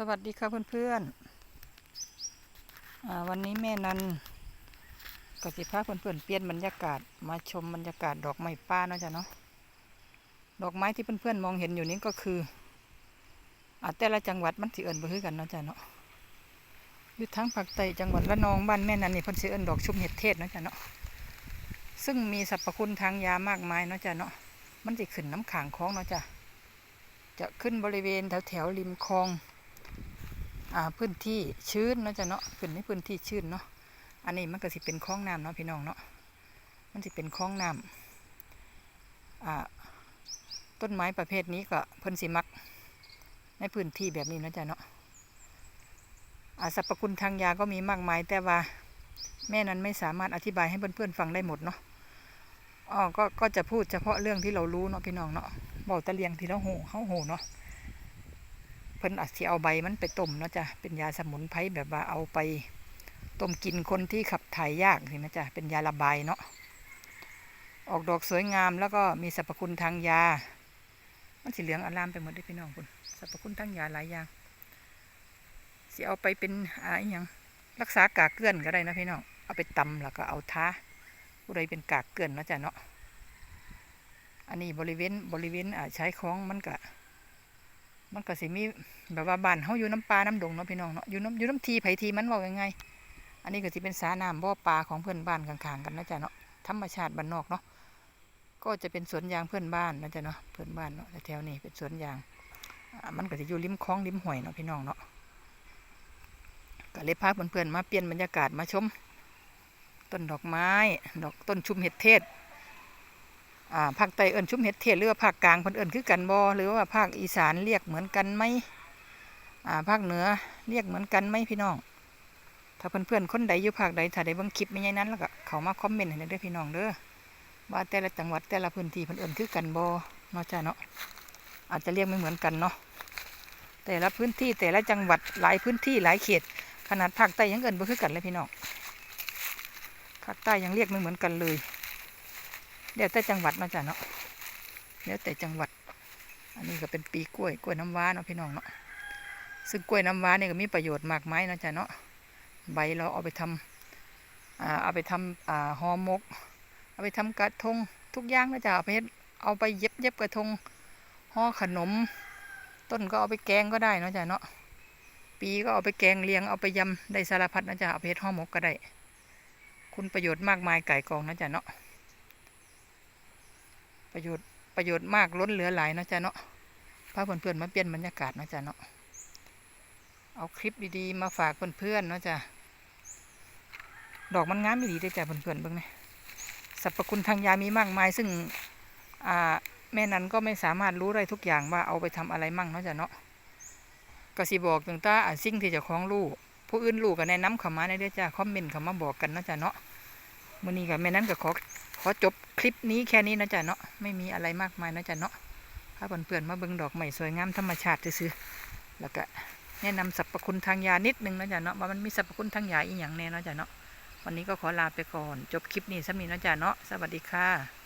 สวัสดีค่ะเพื่อนๆอ่าวันนี้แม่นันก็สิพาเพื่อนๆเปลี่ยนบรรยากาศมาชมบรรยากาศดอกไม้ป่าเนาะจ้ะเนาะดอกไม้ที่เพื่อนๆมองเห็นอยู่นี้ก็คืออแต่ละจังหวัดมันสิเอิญบ่คือกันเนาะจ้ะเนาะอยู่ทั้งภาคใต้จังหวัดระนองบ้านแม่นันนี่เพิ่นสิเอิญดอกชุมเห็ดเทศเนาะจ้ะเนาะซึ่งมีสรรพคุณทางยามากมายเนาะจ้ะเนาะมันสิขึ้นน้ำขางคลองเนาะจ้ะจะขึ้นบริเวณแถวแถวๆริมคลอง พื้นที่ชื้นเนาะจ้ะเนาะขึ้นในพื้นที่ชื้นเนาะอันนี้มันก็สิเป็นคลองน้ำเนาะพี่น้องเนาะมันสิเป็นคลองน้ำต้นไม้ประเภทนี้ก็เพิ่นสิมัก ในพื้นที่แบบนี้เนาะจ้ะเนาะอาสรรพคุณทางยาก็มีมากมาย แต่ว่าแม่นั้นไม่สามารถอธิบายให้เพื่อนๆฟังได้หมดเนาะอ๋อก็ก็จะพูดเฉพาะเรื่องที่เรารู้เนาะพี่น้องเนาะบอกตะเลียงที่เราโหเฮาโหเนาะ เพิ่นอาจสิเอาใบมันไปต้มเนาะจ้ะเป็นยาสมุนไพรแบบว่าเอาไปต้มกินคนที่ขับถ่ายยากเห็นไหมจ้ะเป็นยาระบายเนาะออกดอกสวยงามแล้วก็มีสรรพคุณทางยา มันสีเหลืองอารามไปหมดเลยพี่น้องคุณสรรพคุณทางยาหลายอย่างสิเอาไปเป็นอ่าอหยังรักษากากเกลื่อนก็ได้นะพี่น้องเอาไปตำแล้วก็เอาท้าผู้ใดเป็นกากเกลื่อนเนาะจ้ะเนาะอันนี้บริเวณบริเวณอ่าใช้องมันก็ มันก็สิมีแบบว่าบ้านเฮาอยู่น้ำปลาน้ำดงเนาะพี่น้องเนาะอยู่น้ำอยู่น้ำทีไผทีมันว่ายังไง อันนี้ก็สิเป็นสาน้ำบ่อปลาของเพื่อนบ้านข้างๆกันนะจ๊ะเนาะธรรมชาติบ้านนอกเนาะก็จะเป็นสวนยางเพื่อนบ้านนะจ๊ะเนาะเพื่อนบ้านเนาะแถวๆนี้เป็นสวนยาง มันก็จะอยู่ริมคลองริมห้วยเนาะพี่น้องเนาะก็เลยพาเพื่อนๆมาเปลี่ยนบรรยากาศมาชม ต้นดอกไม้ ดอกต้นชุมเห็ดเทศ ภาคใต้เอิ้นชุมเห็ดเทศหรือว่าภาคกลางเพิ่นเอิ้นคือกันบ่หรือว่าภาคอีสานเรียกเหมือนกันไหมอ่าภาคเหนือเรียกเหมือนกันไหมพี่น้อง ถ้าเพื่อนๆคนใดอยู่ภาคใดถ้าได้เบิ่งคลิปไม่ใช่นั้นแล้วก็เข้ามาคอมเมนต์ให้หน่อยเด้พี่น้องเด้อว่าแต่ละจังหวัดแต่ละพื้นที่เพิ่นเอิ้นคือกันบ่เนาะจ้าเนาะอาจจะเรียกไม่เหมือนกันเนาะแต่ละพื้นที่แต่ละจังหวัดหลายพื้นที่หลายเขต ขนาดภาคใต้ยังเอิ้นบ่คือกันเลยพี่น้องภาคใต้ยังเรียกไม่เหมือนกันเลย เดี๋ยวแต่จังหวัดเนาจ้ะเนาะเดี๋ยวแต่จังหวัด อันนี้ก็เป็นปีกล้วยกล้วยน้ำว้าเนาะพี่น้องเนาะซึ่งกล้วยน้ำว้าเนี่ยก็มีประโยชน์มากมายนะจ้ะเนาะใบเราเอาไปทำอ่าเอาไปทำอ่าห่อหมก เอาไปทำกระทงทุกอย่างนะจ๊ะเอาไปเอาไปเย็บเย็บกระทงห่อขนม ต้นก็เอาไปแกงก็ได้นะจ้ะเนาะปีก็เอาไปแกงเลียงเอาไปยำได้สารพัดนะจ๊ะเอาไปเฮ็ดห่อหมกก็ได้ คุณประโยชน์มากมายไก่กองนะจ๊ะเนาะ ประโยชน์ประโยชน์มากล้นเหลือหลายเนาะจ้ะเนาะพาเพื่อนๆมาเปลี่ยนบรรยากาศเนาะจ้ะเนาะเอาคลิปดีๆ มาฝากเพื่อนๆเนาะจ้ะดอกมันงามไม่ดีได้จ้ะเพื่อนๆเบิ่งนะสรรพคุณทางยามีมากมาย ซึ่งอ่าแม่นั้นก็ไม่สามารถรู้ได้ทุกอย่างว่าเอาไปทำอะไรมั่งเนาะจ้ะเนาะก็สิบอกถึงตาอ่าสิ่งที่จะคล้องรู้ผู้อื่นรู้ก็แนะนำเข้ามาในเด้อจ้ะคอมเมนต์เข้ามาบอกกันเนาะจ้ะเนาะมื้อนี้ก็แม่นั้นก็ขอ ขอจบคลิปนี้แค่นี้นะจ๊ะเนาะไม่มีอะไรมากมายนะจ๊ะเนาะถ้าเพื่อนๆมาเบิ่งดอกใหม่สวยงามธรรมชาติซื้อแล้วก็แนะนำสรรพคุณทางยานิดนึงนะจ๊ะเนาะว่ามันมีสรรพคุณทางยาอีหยังแน่นะจ๊ะเนาะวันนี้ก็ขอลาไปก่อน จบคลิปนี้สำนีนะจ๊ะเนาะสวัสดีค่ะ